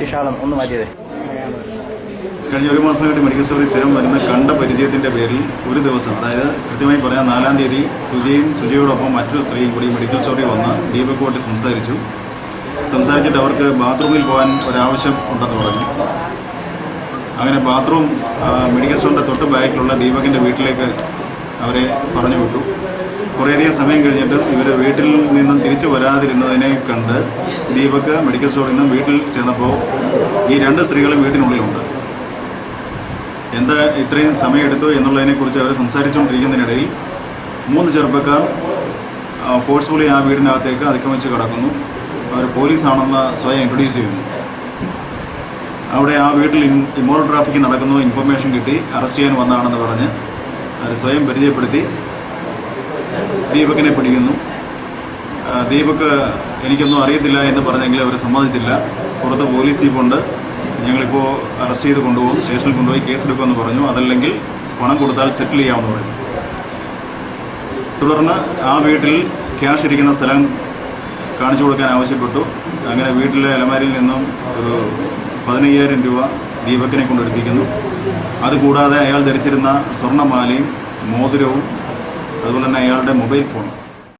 വിശാലം ഒന്ന് കഴിഞ്ഞ ഒരു മാസമായിട്ട് മെഡിക്കൽ സ്റ്റോറിൽ സ്ഥിരം വരുന്ന കണ്ട പരിചയത്തിന്റെ പേരിൽ ഒരു ദിവസം അതായത് കൃത്യമായി പറയാം നാലാം തീയതി സുജയും സുജയോടൊപ്പം മറ്റൊരു സ്ത്രീയും കൂടി മെഡിക്കൽ സ്റ്റോറിൽ വന്ന് ദീപക്കുമായിട്ട് സംസാരിച്ചു. സംസാരിച്ചിട്ട് അവർക്ക് ബാത്റൂമിൽ പോകാൻ ഒരാവശ്യം ഉണ്ടെന്ന് പറഞ്ഞു. അങ്ങനെ ബാത്റൂം മെഡിക്കൽ സ്റ്റോറിന്റെ തൊട്ട് ബാക്കിലുള്ള ദീപകിന്റെ വീട്ടിലേക്ക് അവരെ പറഞ്ഞു വിട്ടു കുറേയധികം സമയം കഴിഞ്ഞിട്ട് ഇവർ വീട്ടിൽ നിന്നും തിരിച്ചു വരാതിരുന്നതിനെ കണ്ട് ദീപക് മെഡിക്കൽ സ്റ്റോറിൽ നിന്നും വീട്ടിൽ ചെന്നപ്പോൾ ഈ രണ്ട് സ്ത്രീകളും വീട്ടിനുള്ളിലുണ്ട്. എന്താ ഇത്രയും സമയമെടുത്തു എന്നുള്ളതിനെക്കുറിച്ച് അവർ സംസാരിച്ചുകൊണ്ടിരിക്കുന്നതിനിടയിൽ മൂന്ന് ചെറുപ്പക്കാർ ഫോഴ്സ്ഫുള്ളി ആ വീടിനകത്തേക്ക് അതിക്രമിച്ച് കടക്കുന്നു. അവർ പോലീസാണെന്ന് സ്വയം ഇൻട്രൊഡ്യൂസ് ചെയ്യുന്നു. അവിടെ ആ വീട്ടിൽ ഇമോറൽ ട്രാഫിക് നടക്കുന്നു ഇൻഫർമേഷൻ കിട്ടി അറസ്റ്റ് ചെയ്യാൻ വന്നതാണെന്ന് പറഞ്ഞ് സ്വയം പരിചയപ്പെടുത്തി ദീപകിനെ പിടിക്കുന്നു. ദീപക് എനിക്കൊന്നും അറിയത്തില്ല എന്ന് പറഞ്ഞെങ്കിൽ അവർ സമ്മതിച്ചില്ല. പുറത്ത് പോലീസ് ജീപ്പുണ്ട്. ഞങ്ങളിപ്പോൾ അറസ്റ്റ് ചെയ്ത് കൊണ്ടുപോകും. സ്റ്റേഷനിൽ കൊണ്ടുപോയി കേസെടുക്കുമെന്ന് പറഞ്ഞു. അതല്ലെങ്കിൽ പണം കൊടുത്താൽ സെറ്റിൽ ചെയ്യാമെന്ന് പറഞ്ഞു. തുടർന്ന് ആ വീട്ടിൽ ക്യാഷ് ഇരിക്കുന്ന സ്ഥലം കാണിച്ചു കൊടുക്കാൻ ആവശ്യപ്പെട്ടു. അങ്ങനെ വീട്ടിലെ അലമാരിയിൽ നിന്നും ഒരു പതിനയ്യായിരം രൂപ ദീപക്കിനെ കൊണ്ടെടുപ്പിക്കുന്നു അതുകൂടാതെ അയാൾ ധരിച്ചിരുന്ന സ്വർണമാലയും മോതിരവും അതുപോലെ തന്നെ അയാളുടെ മൊബൈൽ ഫോണും.